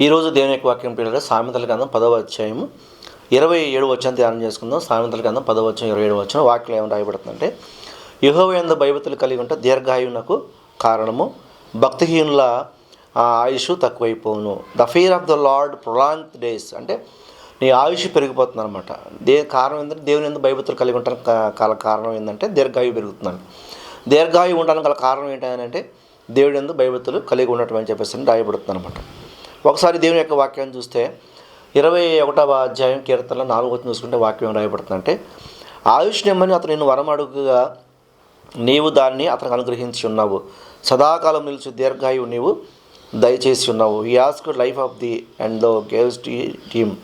ఈరోజు దేవుని యొక్క వాక్యం పిల్లలు సామెతల గ్రంథం పదవ అధ్యాయము ఇరవై ఏడు వచ్చాను ధ్యానం చేసుకుందాం. సామెతల గ్రంథం పదవ వచ్చాం ఇరవై ఏడు వచ్చిన వాక్యం ఏమైనా రాయబడుతుందంటే యహోవేంద భయభతులు కలిగి ఉంటే దీర్ఘాయువునకు కారణము భక్తిహీనుల ఆ, ఆయుష్ తక్కువైపోను the fear of the Lord prolong days అంటే నీ ఆయుష్ పెరిగిపోతుంది అనమాట దే కారణం ఏంటంటే దేవుని ఎందుకు భయభక్తులు కలిగి ఉండడానికి కా- కారణం ఏంటంటే దీర్ఘాయువు పెరుగుతుందండి దీర్ఘాయువు ఉండడానికి గల కారణం ఏంటంటే దేవుడి ఎందుకు భయభక్తులు కలిగి ఉండటం అని చెప్పేసి రాయబడుతుంది అనమాట ఒకసారి దేవుని యొక్క వాక్యాన్ని చూస్తే ఇరవై ఒకటవ అధ్యాయం కీర్తనలో నాలుగు వచ్చి చూసుకుంటే వాక్యం రాయబడుతుందంటే ఆయుష్ నిమ్మని అతను నేను వరం అడుగుగా నీవు దాన్ని అతనికి అనుగ్రహించి ఉన్నావు. సదాకాలం నిలిచి దీర్ఘాయువు నీవు దయచేసి ఉన్నావు. ఈ ask life of the and దో టీ టీమ్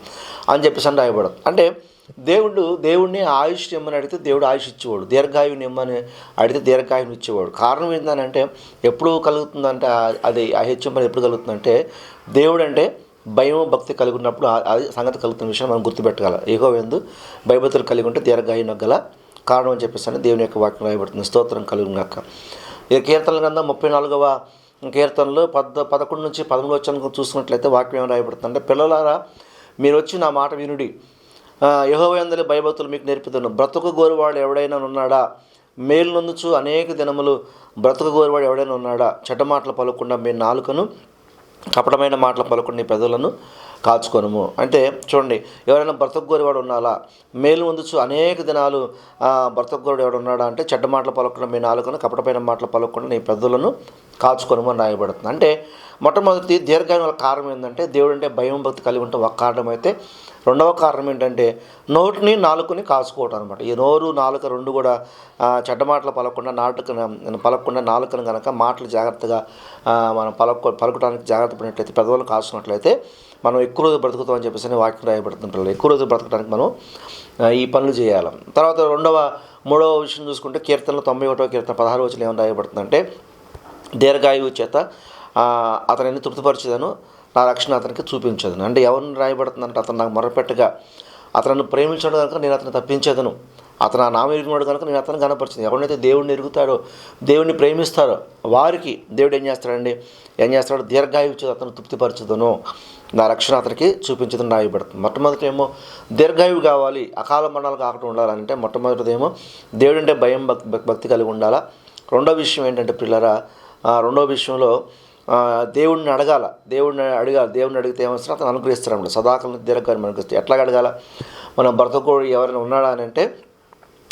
అని చెప్పేసి అని రాయబడదు అంటే దేవుడు దేవుడిని ఆయుష్ ఇమ్మని అడిగితే దేవుడు ఆయుష్ ఇచ్చేవాడు. దీర్ఘాయువుని ఇమ్మని అడిగితే దీర్ఘాయువుని ఇచ్చేవాడు. కారణం ఏంటంటే ఎప్పుడు కలుగుతుందంటే అది ఆ హెచ్చింపని ఎప్పుడు కలుగుతుందంటే దేవుడు అంటే భయం భక్తి కలిగి ఉన్నప్పుడు అది సంగతి కలుగుతున్న విషయం మనం గుర్తుపెట్టగల ఏగో ఎందు భయభక్తులు కలిగి ఉంటే దీర్ఘాయువు గల కారణం అని చెప్పేసి దేవుని యొక్క వాక్యం రాయబడుతుంది. స్తోత్రం కలుగుగాక ఈ కీర్తనలు కింద ముప్పై నాలుగవ కీర్తనలో పద్ పదకొండు నుంచి పదమూడు వచ్చాను చూసుకున్నట్లయితే వాక్యం ఏం రాయబడుతుంది అంటే పిల్లలారా మీరు వచ్చి నా మాట వినుడి. యహోవేందరి భయభక్తులు మీకు నేర్పుతాను బ్రతుకు గోరువాడు ఎవడైనా ఉన్నాడా? మేలు నొందుచు అనేక దినములు బ్రతుకు గోరువాడు ఎవడైనా ఉన్నాడా? చెడ్డ మాటలు పలకుండా మీ నాలుకను కపటమైన మాటలు పలకుండా నీ పెదవులను కాచుకొనము. అంటే చూడండి ఎవరైనా బ్రతకగోరేవాడు ఉన్నాలా? మేలు ముందుచు అనేక దినాలు బ్రతకగోరుడు గోరుడు ఎవడు ఉన్నాడా అంటే చెడ్డ మాటలు పలకకుండా మీ నాలుకను కపటపైన మాటలు పలకకుండా నీ పెద్దలను కాచుకొనము అని రాయబడుతుంది. అంటే మొట్టమొదటి దీర్ఘాయుల కారణం ఏంటంటే దేవుడు అంటే భయం భక్తి కలిగి ఉంటే ఒక కారణం అయితే రెండవ కారణం ఏంటంటే నోటిని నాలుకని కాచుకోవటం అనమాట ఈ నోరు నాలుక రెండు కూడా చెడ్డ మాటలు పలకుండా నాలుకను పలకుండా నాలుకను కనుక మాటలు జాగ్రత్తగా మనం పలక పలకడానికి జాగ్రత్త పడినట్లయితే పెద్దవాళ్ళు కాసుకున్నట్లయితే మనం ఎక్కువ రోజు బ్రతుకుతాం అని చెప్పేసి వాక్యం రాయబడుతుంది పిల్లలు ఎక్కువ రోజు బ్రతకడానికి మనం ఈ పనులు చేయాలి. తర్వాత రెండవ మూడవ విషయం చూసుకుంటే కీర్తనలు తొంభై ఒకటో కీర్తన పదహారు వచ్చిన ఏమైనా రాయబడుతుందంటే దీర్ఘాయువు చేత అతనిని తృప్తిపరిచేదను? నా రక్షణ అతనికి చూపించదను. అంటే ఎవరిని రాయబడుతుందంటే అతను నాకు మొరపెట్టగా అతను ప్రేమించడం కనుక నేను అతను తప్పించేదను. అతను ఆ నామ ఎరిగినాడు కనుక నేను అతను కనపరిచింది. ఎవరైతే దేవుడిని ఎరుగుతాడో దేవుడిని ప్రేమిస్తారో వారికి దేవుడు ఏం చేస్తాడండి? ఏం చేస్తాడు? దీర్ఘాయువు చేత అతను తృప్తిపరచదును. నా రక్షణ అతనికి చూపించదని రాయబడుతుంది. మొట్టమొదటి ఏమో దీర్ఘాయువు కావాలి అకాల మరణాలు కాకుండా ఉండాలంటే మొట్టమొదటిదేమో దేవుడు అంటే భయం భక్తి భక్తి కలిగి ఉండాలా? రెండో విషయం ఏంటంటే పిల్లరా ఆ, రెండో విషయంలో దేవుడిని అడగాల. దేవుడిని అడగాలి. దేవుడిని అడిగితే ఏమొస్తుంది? అతను అనుగ్రహిస్తాడు సదాకాలం దీర్ఘకాలం అనుగ్రహిస్తాడు. ఎట్లా అడగాల? మన బ్రతకోడు ఎవరైనా ఉన్నాడా అని అంటే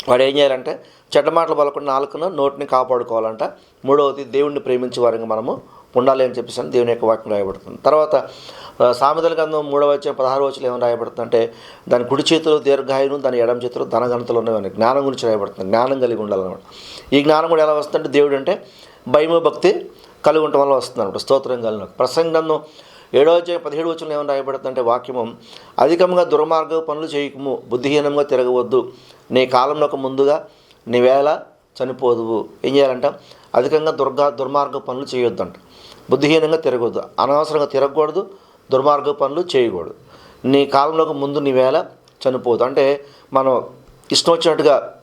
వాడు ఏం చేయాలంటే చెడ్డ మాటలు పలకుండా నాలుగున నోటిని కాపాడుకోవాలంట. మూడవది దేవుడిని ప్రేమించే వారంగా మనము ఉండాలి అని చెప్పేసి అని దేవుని యొక్క వాక్యం రాయబడుతుంది. తర్వాత సామెతల గంధం మూడవ వచ్చే పదహారు వచ్చలు ఏమైనా రాయబడుతుందంటే దాని కుడి చేతిలో దీర్ఘాయును దాని ఎడమ చేతిలో ధనగణతలు ఉన్నవని జ్ఞానం గురించి రాయబడుతుంది. జ్ఞానం కలిగి ఉండాలన్నమాట. ఈ జ్ఞానం కూడా ఎలా వస్తుందంటే దేవుడు అంటే భయము భక్తి కలిగి ఉండటం వల్ల వస్తుంది అనమాట స్తోత్రం కలిగిన ప్రసంగ ఏడో అధ్యాయం పదిహేడు వచ్చిన ఏమైనా రాయబడుతుందంటే వాక్యము అధికంగా దుర్మార్గ పనులు చేయకము బుద్ధిహీనంగా తిరగవద్దు. నీ కాలంలో ముందుగా నీ వేళ చనిపోదువు. ఏం చేయాలంట? అధికంగా దుర్గా దుర్మార్గ పనులు చేయొద్దంట. బుద్ధిహీనంగా తిరగవద్దు అనవసరంగా తిరగకూడదు. దుర్మార్గ పనులు చేయకూడదు. నీ కాలంలోకి ముందు నీ వేళ చనిపోదు. అంటే మనం ఇష్టం వచ్చినట్టుగా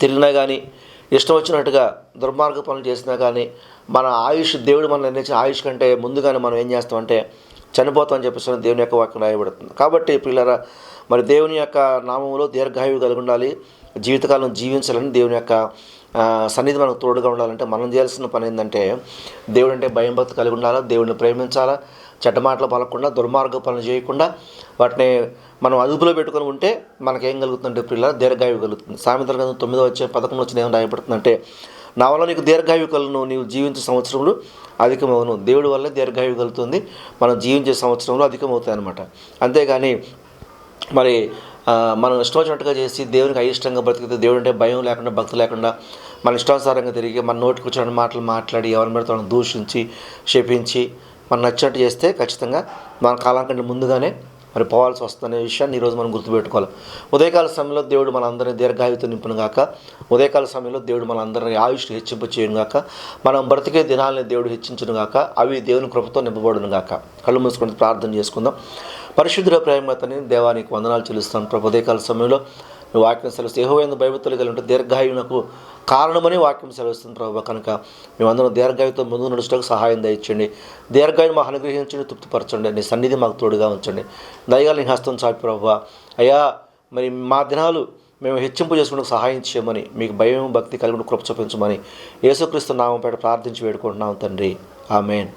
తిరిగినా కానీ ఇష్టం వచ్చినట్టుగా దుర్మార్గ పనులు చేసినా కానీ మన ఆయుష్ దేవుడు మనం నిర్ణయించిన ఆయుష్ కంటే ముందుగానే మనం ఏం చేస్తామంటే చనిపోతామని చెప్పేసి దేవుని యొక్క వాక్యం రాయబడుతుంది. కాబట్టి పిల్లరా మరి దేవుని యొక్క నామంలో దీర్ఘాయువు కలిగి ఉండాలి. జీవితకాలం జీవించాలని దేవుని యొక్క సన్నిధి మనకు తోడుగా ఉండాలంటే మనం చేయాల్సిన పని ఏంటంటే దేవుడు అంటే భయం భక్తి కలిగి ఉండాలా దేవుడిని ప్రేమించాలా చెడ్డ మాటలు పలకుండా దుర్మార్గ పనులు చేయకుండా వాటిని మనం అదుపులో పెట్టుకొని ఉంటే మనకేం కలుగుతుందంటే పిల్లల దీర్ఘాయువు కలుగుతుంది. సామెతల గ్రంథం తొమ్మిదో వచ్చే పథకం వచ్చిన ఏం రాయబడుతుందంటే నా వల్ల నీకు దీర్ఘాయువు కలను నీవు జీవించే సంవత్సరంలో అధికమవును. దేవుడి వల్ల దీర్ఘాయువు కలుగుతుంది. మనం జీవించే సంవత్సరంలో అధికమవుతాయి అనమాట అంతేగాని మరి మనం ఇష్టం వచ్చినట్టుగా చేసి దేవునికి అయిష్టంగా బ్రతికితే దేవుడు అంటే భయం లేకుండా భక్తి లేకుండా మన ఇష్టానుసారంగా తిరిగి మన నోటికి వచ్చిన మాటలు మాట్లాడి ఎవరిని పడితే దూషించి శపించి మనం నచ్చినట్టు చేస్తే ఖచ్చితంగా మన కాలం కంటే ముందుగానే మరి పోవాల్సి వస్తుందనే విషయాన్ని ఈరోజు మనం గుర్తుపెట్టుకోవాలి. ఉదయకాల సమయంలో దేవుడు మనందరినీ దీర్ఘాయుతో నింపును గాక ఉదయకాల సమయంలో దేవుడు మనందరినీ ఆయుష్ హెచ్చింపు చేయను గాక మనం బ్రతికే దినాలని దేవుడు హెచ్చించును గాక అవి దేవుని కృపతో నింపబడును గాక కళ్ళు మూసుకొని ప్రార్థన చేసుకుందాం. పరిశుద్ధుల ప్రేమతని దేవానికి వందనాలు చెల్లిస్తాను ప్రభుదేకాల సమయంలో వాక్యం సెలవుస్తుంది యహోవైన భయభక్తులు కలిగి ఉంటే దీర్ఘాయువునకు కారణమని వాక్యం సెలవుస్తుంది ప్రభావ కనుక మేమందరం దీర్ఘాయుతో ముందు నడుచుటకు సహాయం దయచండి దీర్ఘాయుని మాకు అనుగ్రహించండి తృప్తిపరచండి. నీ సన్నిధి మాకు తోడుగా ఉంచండి. దయగా నీ హస్తం చాపి ప్రభావ అయ్యా మరి మా దినాలు మేము హెచ్చింపు చేసుకునే సహాయం చేయమని మీకు భయం భక్తి కలిగి కృప చూపించమని యేసుక్రీస్తు నామం పేట ప్రార్థించి వేడుకుంటున్నాం తండ్రి. ఆమెన్.